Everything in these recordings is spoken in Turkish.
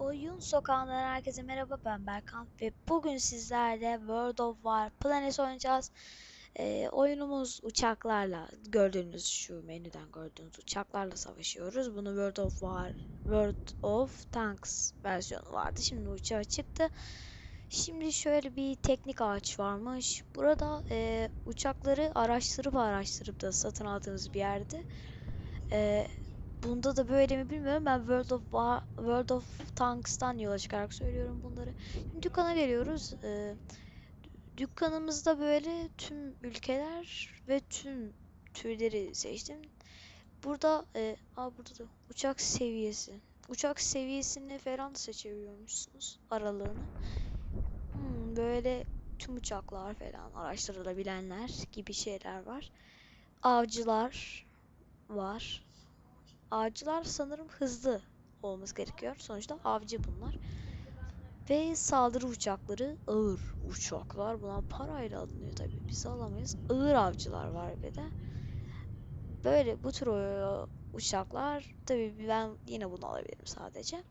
Oyun Sokağı'ndan herkese merhaba ben Berkan ve bugün sizlerle World of War Planet oynayacağız. Ee, oyunumuz uçaklarla gördüğünüz şu menüden gördüğünüz uçaklarla savaşıyoruz. Bunu World of War World of Tanks versiyonu vardı. Şimdi uçağı çıktı. Şimdi şöyle bir teknik ağaç varmış. Burada e, uçakları araştırıp araştırıp da satın aldığımız bir yerde. E, Bunda da böyle mi bilmiyorum. Ben World of War, World of Tanks'tan yola çıkarak söylüyorum bunları. Şimdi dükkana geliyoruz. Ee, dükkanımızda böyle tüm ülkeler ve tüm türleri seçtim. Burada e, aa burada da uçak seviyesi. Uçak seviyesini falan seçebiliyormuşsunuz aralığını. Hmm, böyle tüm uçaklar falan araştırılabilenler gibi şeyler var. Avcılar var. Avcılar sanırım hızlı olması gerekiyor. Sonuçta avcı bunlar. Ve saldırı uçakları ağır uçaklar. Bunlar parayla alınıyor tabii. Biz alamayız. Ağır avcılar var bir de. Böyle bu tür o- uçaklar tabii ben yine bunu alabilirim sadece.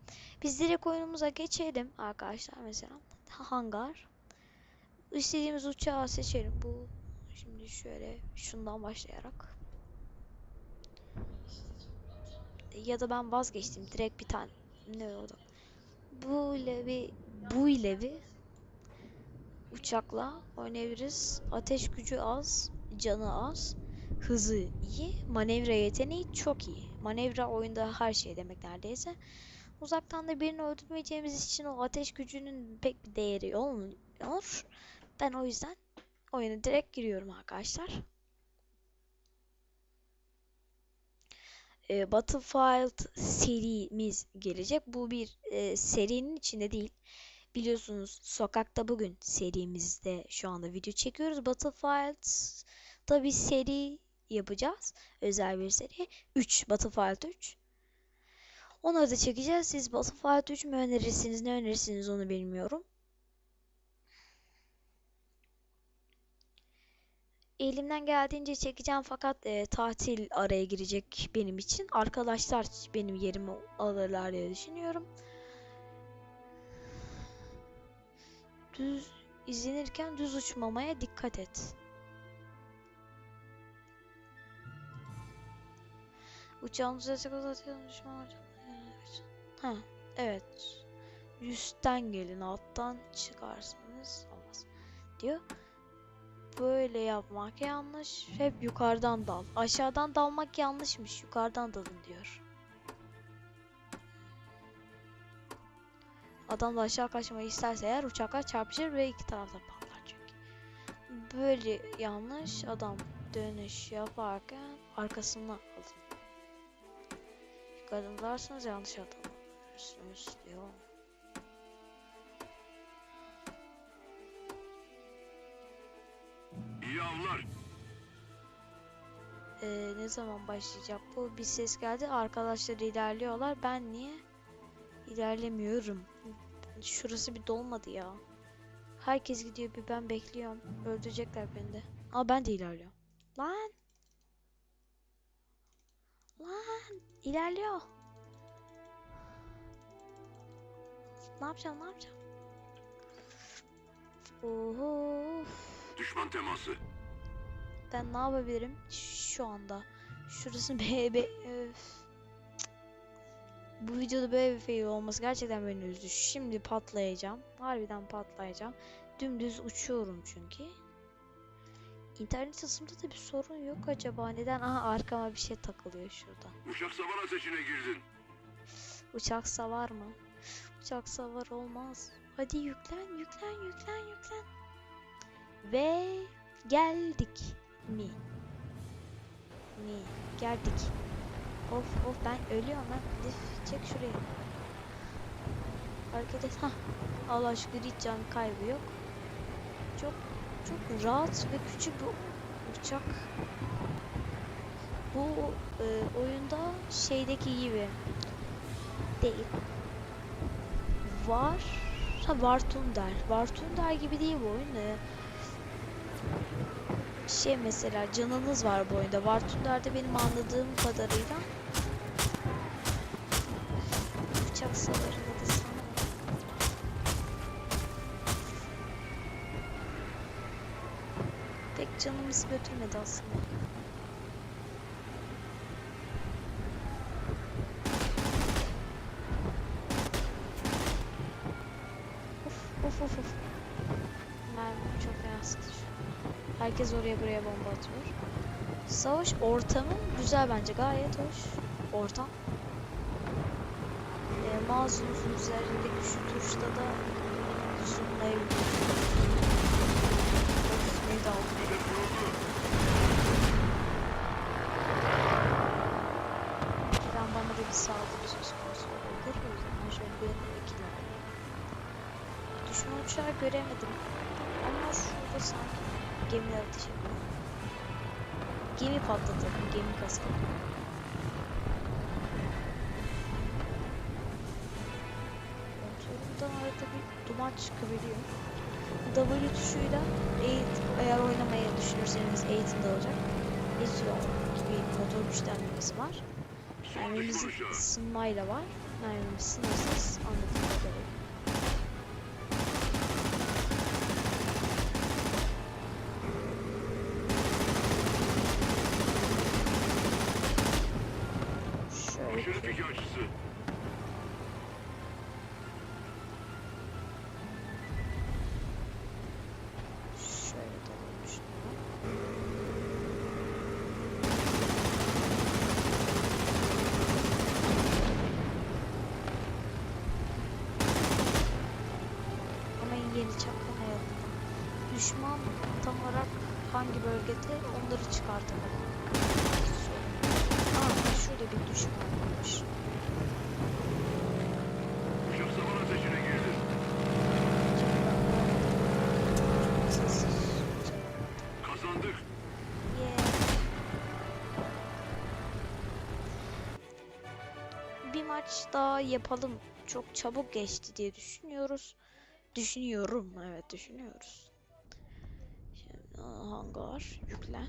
Biz direkt oyunumuza geçelim arkadaşlar mesela. Hangar. İstediğimiz uçağı seçelim. Bu şimdi şöyle şundan başlayarak. Ya da ben vazgeçtim direkt bir tane ne oldu? Bu ile bir bu ile bir uçakla oynayabiliriz. Ateş gücü az canı az hızı iyi manevra yeteneği çok iyi. Manevra oyunda her şey demek neredeyse. Uzaktan da birini öldürmeyeceğimiz için o ateş gücünün pek bir değeri olmuyor. Ben o yüzden oyuna direkt giriyorum arkadaşlar e, Battlefield serimiz gelecek. Bu bir e, serinin içinde değil. Biliyorsunuz sokakta bugün serimizde şu anda video çekiyoruz. Battlefield'da bir seri yapacağız. Özel bir seri. 3. Battlefield 3. Onları da çekeceğiz. Siz Battlefield 3 mü önerirsiniz ne önerirsiniz onu bilmiyorum. Elimden geldiğince çekeceğim fakat e, tatil araya girecek benim için. Arkadaşlar benim yerimi alırlar diye düşünüyorum. Düz izlenirken düz uçmamaya dikkat et. Uçağın düzelse uzatıyor düşman. Ha, evet. Üstten gelin alttan çıkarsınız olmaz diyor böyle yapmak yanlış. Hep yukarıdan dal. Aşağıdan dalmak yanlışmış. Yukarıdan dalın diyor. Adam da aşağı kaçmayı isterse eğer uçaklar çarpışır ve iki tarafta patlar çünkü. Böyle yanlış adam dönüş yaparken arkasına alın. Ederseniz yanlış adam görürsünüz diyor. Avlar. Ee, ne zaman başlayacak bu? Bir ses geldi. Arkadaşlar ilerliyorlar. Ben niye ilerlemiyorum? Şurası bir dolmadı ya. Herkes gidiyor bir ben bekliyorum. Öldürecekler beni de. Aa ben de ilerliyorum. Lan! Lan! İlerliyor. Ne yapacağım? Ne yapacağım? Oho. Düşman teması. Ben ne yapabilirim şu anda? Şurası. Cık. Bu videoda böyle bir fail olması gerçekten beni üzdü. Şimdi patlayacağım. Harbiden patlayacağım. Dümdüz uçuyorum çünkü. İnternet hızımda da bir sorun yok acaba. Neden? Aha arkama bir şey takılıyor şurada. Uçak savar ateşine girdin. Uçak savar mı? Uçak savar olmaz. Hadi yüklen, yüklen, yüklen, yüklen. Ve geldik mi? Mi? Geldik. Of of ben ölüyorum. Lif, çek şuraya. Hareket et. Hah. Allah şükür hiç can kaybı yok. Çok çok rahat ve küçük bir uçak. Bu e, oyunda şeydeki gibi değil. Var. Ha. War Thunder gibi değil bu oyun. Ee, şey mesela canınız var bu oyunda. Vartunlar'da benim anladığım kadarıyla bıçak savarında da pek canımız götürmedi aslında. Herkes oraya buraya bomba atıyor. Savaş ortamı güzel bence gayet hoş. Ortam. E, mouse'unuzun üzerindeki şu tuşta da zoomlayabiliyorsunuz. Of, neydi aldım? Bana da bir saldırı söz konusu olabilir. O yüzden şöyle bir alayım. Düşman uçağı göremedim. Ama şurada sanki gemiler ateş ediyor. Gemi patlatalım, gemi kaskalım. Kontrolümden arada bir duman çıkabiliyor. W tuşuyla eğit, eğer oynamayı düşünürseniz eğitimde olacak. Eziyor gibi motor güçlendirmesi var. Uçağı. ısınmayla var. Mermimiz sınırsız anladığım kadarıyla. Şuna. Ama yeni çaklamayalım. Düşman tam olarak hangi bölgede onları çıkartalım. Aa şurada bir düşman maç daha yapalım. Çok çabuk geçti diye düşünüyoruz. Düşünüyorum. Evet düşünüyoruz. Şimdi hangar yüklen.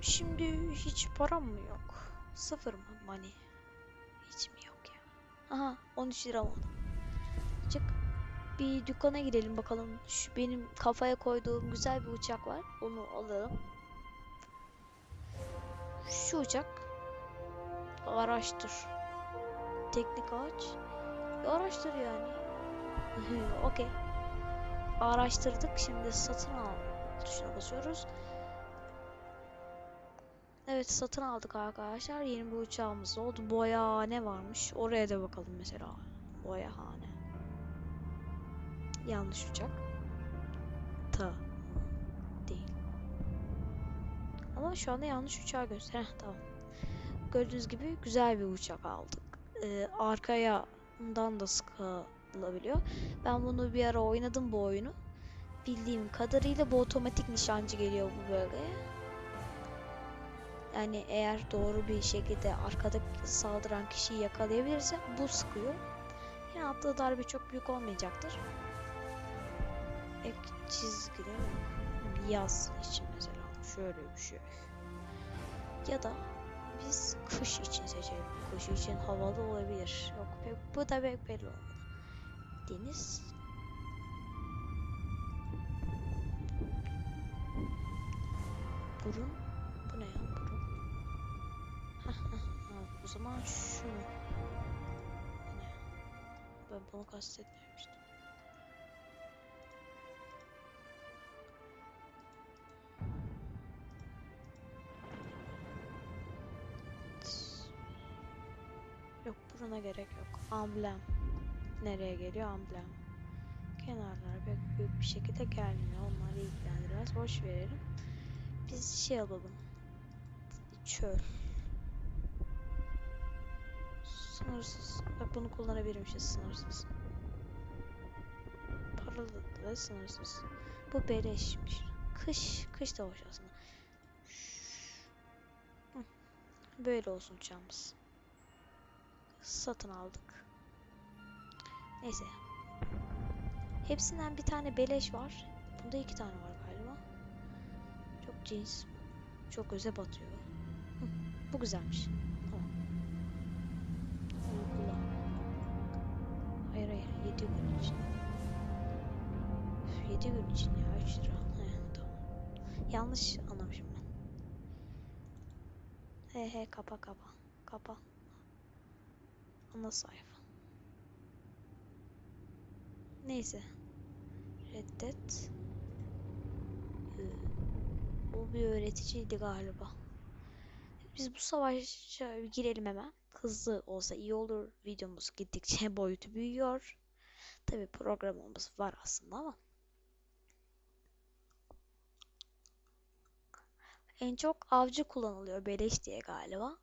Şimdi hiç param mı yok? Sıfır mı money? Hiç mi yok ya? Aha 13 lira oldu. Çık. Bir dükkana gidelim bakalım. Şu benim kafaya koyduğum güzel bir uçak var. Onu alalım. Şu uçak. Araştır. Teknik ağaç. Araştır yani. Okey. Araştırdık. Şimdi satın al tuşuna basıyoruz. Evet satın aldık arkadaşlar. Yeni bir uçağımız oldu. Boyahane varmış. Oraya da bakalım mesela. Boyahane. Yanlış uçak. Ta. Ama şu anda yanlış uçağı göster. Heh, tamam. Gördüğünüz gibi güzel bir uçak aldık. Ee, arkaya bundan da sıkılabiliyor. Ben bunu bir ara oynadım bu oyunu. Bildiğim kadarıyla bu otomatik nişancı geliyor bu bölgeye. Yani eğer doğru bir şekilde arkada saldıran kişiyi yakalayabilirse bu sıkıyor. Yine attığı darbe çok büyük olmayacaktır. Ek çizgide. Yaz için şöyle bir şey. Ya da biz kış için seçelim. Kış için havalı olabilir. Yok pek, bu da pek belli olmadı. Deniz. Burun. Bu ne ya burun? O zaman şu. Ben bunu kastetmemiştim. Buruna gerek yok. Amblem. Nereye geliyor amblem? Kenarlar pek büyük bir şekilde gelmiyor. Onları ilgilendirmez. Boş verelim. Biz şey alalım. Çöl. Sınırsız. Bak bunu kullanabilirmişiz sınırsız. Paralı ve sınırsız. Bu beleşmiş. Kış, kış da hoş aslında. Böyle olsun uçağımız. Satın aldık. Neyse. Hepsinden bir tane beleş var. Bunda iki tane var galiba. Çok cins. Çok göze batıyor. Bu güzelmiş. Tamam. Hayır hayır. 7 gün için. Üf, 7 7 gün için ya 3 lira. He, tamam. Yanlış anlamışım ben. He he kapa kapa. Kapa. Ana sayfa. Neyse. Reddet. Ee, O bir öğreticiydi galiba. Biz bu savaşa girelim hemen. Hızlı olsa iyi olur. Videomuz gittikçe boyutu büyüyor. Tabi programımız var aslında ama. En çok avcı kullanılıyor beleş diye galiba.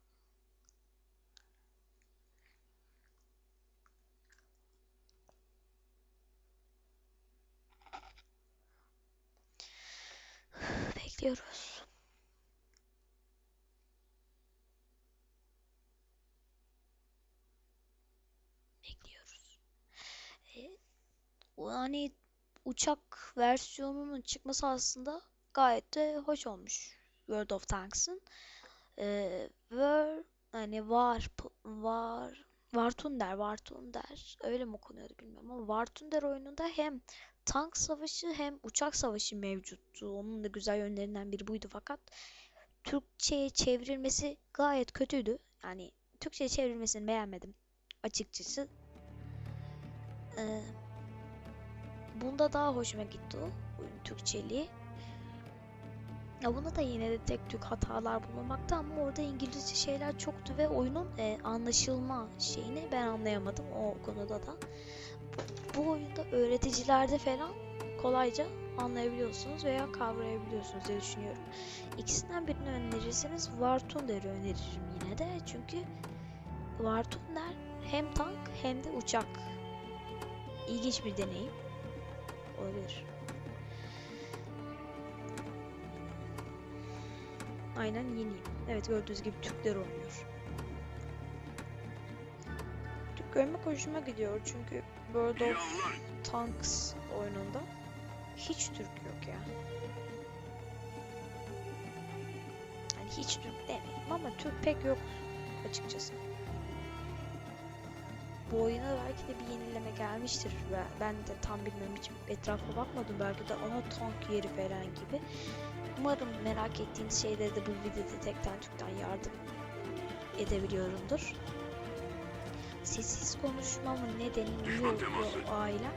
Bekliyoruz. Bekliyoruz. E, o hani uçak versiyonunun çıkması aslında gayet de hoş olmuş World of Tanks'ın. Ee, Ver hani var var Vartunder Vartunder öyle mi okunuyordu bilmiyorum ama Vartunder oyununda hem tank savaşı hem uçak savaşı mevcuttu. Onun da güzel yönlerinden biri buydu fakat Türkçe'ye çevrilmesi gayet kötüydü. Yani Türkçe'ye çevrilmesini beğenmedim açıkçası. Ee, bunda daha hoşuma gitti o oyun Türkçeliği. Ya bunda da yine de tek tük hatalar bulunmakta ama orada İngilizce şeyler çoktu ve oyunun e, anlaşılma şeyini ben anlayamadım o konuda da. Bu oyunda öğreticilerde falan kolayca anlayabiliyorsunuz veya kavrayabiliyorsunuz diye düşünüyorum. İkisinden birini önerirseniz War Thunder'ı öneririm yine de çünkü War Thunder hem tank hem de uçak. İlginç bir deneyim olabilir. Aynen yeniyim. Evet gördüğünüz gibi Türkler oynuyor. Türk görmek hoşuma gidiyor çünkü World of. Tanks oyununda hiç Türk yok ya. Yani hiç Türk demeyeyim ama Türk pek yok açıkçası. Bu oyuna belki de bir yenileme gelmiştir. Ben de tam bilmiyorum hiç etrafa bakmadım. Belki de ana tank yeri falan gibi. Umarım merak ettiğiniz şeyleri de bu videoda tekten tükten yardım edebiliyorumdur. Sessiz konuşmamın nedeni Düşman teması. yok ailem.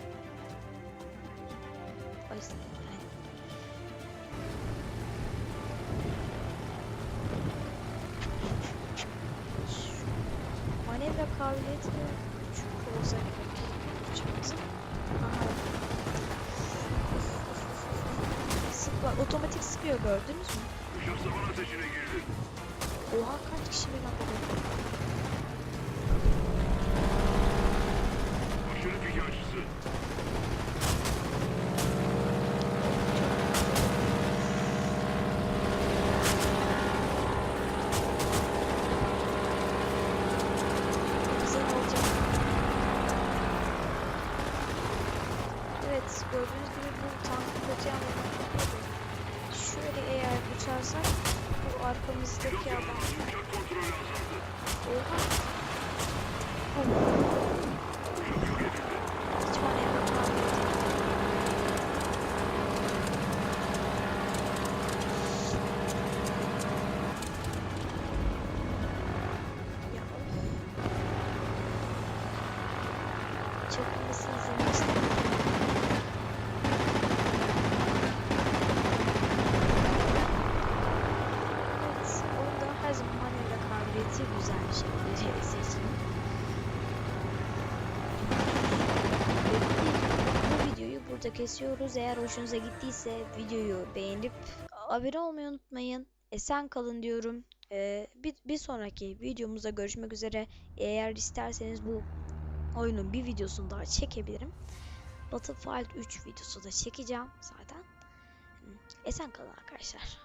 Şu Manevra kabiliyeti de küçük olsa gerek uçağımızın. Aha. Sık var. Otomatik sıkıyor gördünüz mü? Uçak saman ateşine girdi. Oha kaç kişi bir anda böyle. Aşırı pik açısı. Güzel olacak. Evet gördüğünüz gibi bu tankın kötü yanlarını kapatıyor. Şöyle eğer uçarsak bu arkamızdaki Pilot adam. yalnız uçak kontrolü azaldı. Oha. Kabiliyeti güzel bir şey. seçin. Bu videoyu burada kesiyoruz. Eğer hoşunuza gittiyse videoyu beğenip abone olmayı unutmayın. Esen kalın diyorum. Ee, bir, bir sonraki videomuzda görüşmek üzere. Eğer isterseniz bu oyunun bir videosunu daha çekebilirim. Battlefield 3 videosu da çekeceğim zaten. Esen kalın arkadaşlar.